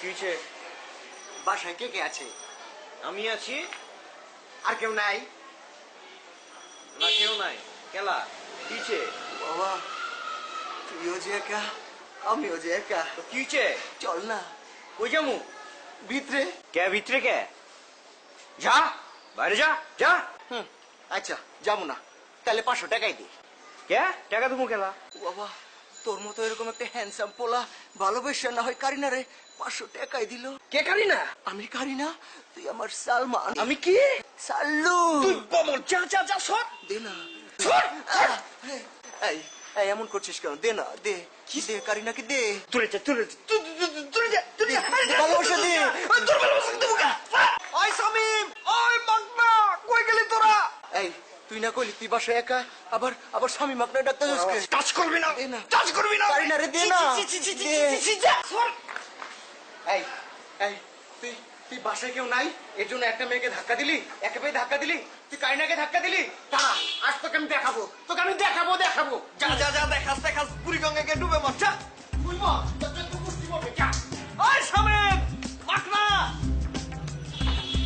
কি বাসায় কে কে আছে? আমি আছি। আর কেউ নাই? না কেউ নাই। কেলা কি বাবা তুইও যে একা আমিও যে একা। তো চল না। কই যামু ভিতরে। কে ভিতরে কে? যা বাইরে যা যা। হুম আচ্ছা যাব না। তাহলে পাঁচশো টাকাই দি। কে? টাকা তুমি কেলা। বাবা তোর মতো এরকম একটা হ্যান্ডসাম পোলা ভালোবাসা না হয় কারিনা রে? পাঁচশো টাকাই দিল। কে কারি না আমি কারিনা তুই আমার সালমান। আমি কি? সাল্লু। তুই বমল যা যা যা সর। দে না। সর এই এই এমন করছিস কেন? দে না দে। কি দে কারিনাকে দে। তুলে যা তুলে তুলে যা তুলে যা ভালোবাসা দে। তোর ভালোবাসা দেবো কা ওই সামিম। ওই মাগনা কই গেলি তোরা? এই তুই না কইলি তুই বাসায় একা? আবার আবার স্বামী মাপনা ডাক্তার টাচ করবি না। টাচ করবি না। পারি না রে, দে না। এই এই তুই তুই বাসায় কেউ নাই? এর জন্য একটা মেয়েকে ধাক্কা দিলি? একে পেয়ে ধাক্কা দিলি? তুই কারিনাকে ধাক্কা দিলি? দাঁড়া আজ তোকে আমি দেখাবো। তোকে আমি দেখাবো দেখাবো। যা যা যা দেখাস দেখাস। বুড়ি গঙ্গাকে ডুবে মর যা বুঝব